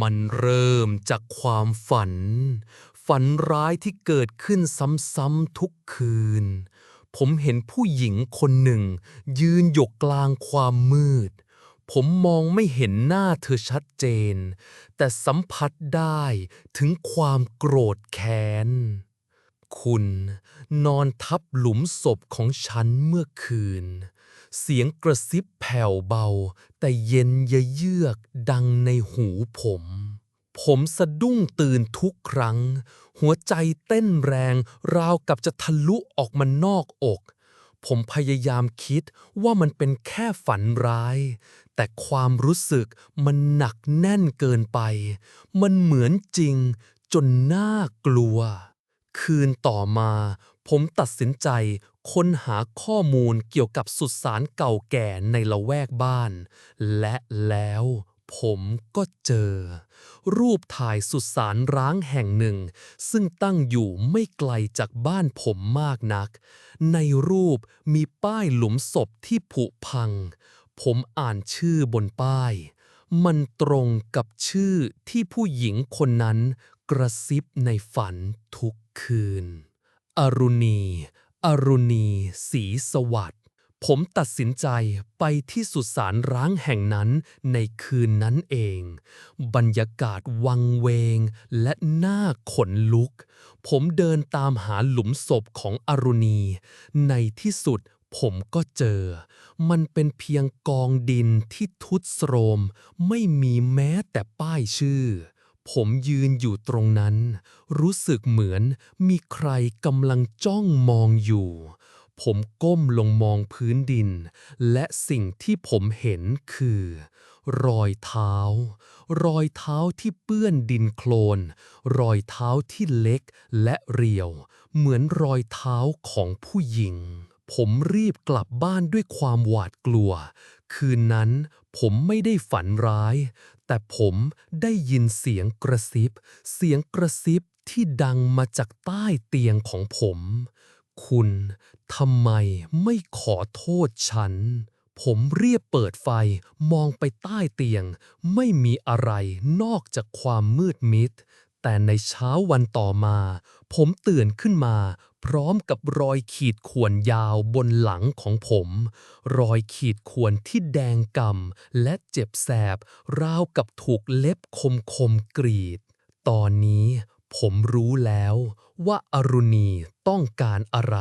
มันเริ่มจากความฝัน ฝันร้ายที่เกิดขึ้นซ้ำๆทุกคืน ผมเห็นผู้หญิงคนหนึ่ง ยืนอยู่กลางความมืด ผมมองไม่เห็นหน้าเธอชัดเจน แต่สัมผัสได้ถึงความโกรธแค้น คุณนอนทับหลุมศพของฉันเมื่อคืน เสียงกระซิบแผ่วเบา แต่เย็นยะเยือกดังในหูผม ผมสะดุ้งตื่นทุกครั้ง หัวใจเต้นแรง ราวกับจะทะลุออกมานอกอก ผมพยายามคิดว่ามันเป็นแค่ฝันร้าย แต่ความรู้สึกมันหนักแน่นเกินไป มันเหมือนจริงจนน่ากลัว คืนต่อมา ผมตัดสินใจค้นหาข้อมูลเกี่ยวกับสุสานเก่าแก่ในละแวกบ้าน และแล้วผมก็เจอ รูปถ่ายสุสานร้างแห่งหนึ่ง ซึ่งตั้งอยู่ไม่ไกลจากบ้านผมมากนัก ในรูปมีป้ายหลุมศพที่ผุพัง ผมอ่านชื่อบนป้าย มันตรงกับชื่อที่ผู้หญิงคนนั้นกระซิบในฝันทุก คืน อรุณี อรุณีศรีสวัสดิ์ผมตัดสินใจไปที่สุสานร้างแห่งนั้นในคืนนั้นเอง บรรยากาศวังเวงและน่าขนลุก ผมเดินตามหาหลุมศพของอรุณี ในที่สุดผมก็เจอ มันเป็นเพียงกองดินที่ทุดโทรม ไม่มีแม้แต่ป้ายชื่อ ผมยืนอยู่ตรงนั้น รู้สึกเหมือนมีใครกำลังจ้องมองอยู่ ผมก้มลงมองพื้นดิน และสิ่งที่ผมเห็นคือ รอยเท้า รอยเท้าที่เปื้อนดินโคลน รอยเท้าที่เล็กและเรียว เหมือนรอยเท้าของผู้หญิง ผมรีบกลับบ้านด้วยความหวาดกลัว คืนนั้น ผมไม่ได้ฝันร้าย แต่ผมได้ยินเสียงกระซิบ เสียงกระซิบที่ดังมาจากใต้เตียงของผม คุณทำไมไม่ขอโทษฉัน ผมเรียบเปิดไฟมองไปใต้เตียง ไม่มีอะไรนอกจากความมืดมิด แต่ในเช้าวันต่อมา ผมตื่นขึ้นมา พร้อมกับรอยขีดข่วนยาวบนหลังของผม รอยขีดข่วนที่แดงกำและเจ็บแสบ ราวกับถูกเล็บคมคมกรีด ตอนนี้ผมรู้แล้วว่าอรุณีต้องการอะไร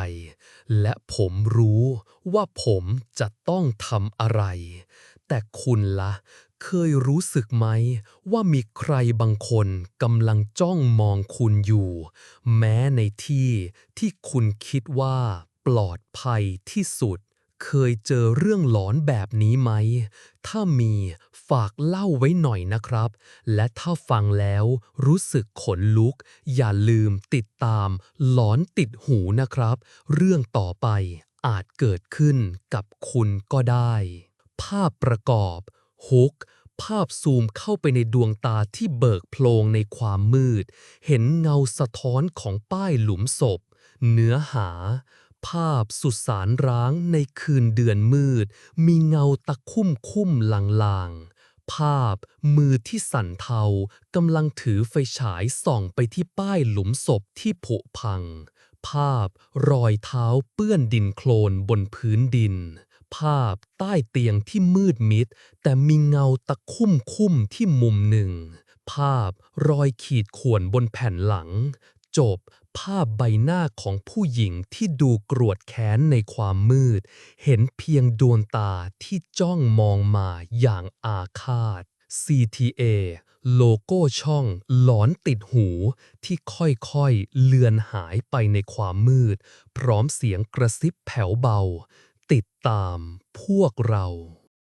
และผมรู้ว่าผมจะต้องทำอะไร แต่คุณละ่ะ เคยรู้สึกไหม ว่ามีใครบางคนกำลังจ้องมองคุณอยู่ แม้ในที่ที่คุณคิดว่าปลอดภัยที่สุด เคยเจอเรื่องหลอนแบบนี้ไหม ถ้ามีฝากเล่าไว้หน่อยนะครับ และถ้าฟังแล้วรู้สึกขนลุก อย่าลืมติดตาม หลอนติดหูนะครับ เรื่องต่อไปอาจเกิดขึ้นกับคุณก็ได้ ภาพประกอบ ฮุกภาพซูมเข้าไปในดวงตาที่เบิกโพลงในความมืด เห็นเงาสะท้อนของป้ายหลุมศพ เนื้อหา ภาพสุสานร้างในคืนเดือนมืด มีเงาตะคุ่มคุ่มลางๆ ภาพมือที่สั่นเทากำลังถือไฟฉายส่องไปที่ป้ายหลุมศพที่ผุพัง ภาพรอยเท้าเปื้อนดินโคลนบนพื้นดิน ภาพใต้เตียงที่มืดมิด แต่มีเงาตะคุ่มคุ่มที่มุมหนึ่ง ภาพรอยขีดข่วนบนแผ่นหลัง จบภาพใบหน้าของผู้หญิงที่ดูกรวดแค้นในความมืด เห็นเพียงดวงตาที่จ้องมองมาอย่างอาฆาต CTA โลโก้ช่องหลอนติดหูที่ค่อยๆ เลือนหายไปในความมืด พร้อมเสียงกระซิบแผ่วเบา ติดตามพวกเรา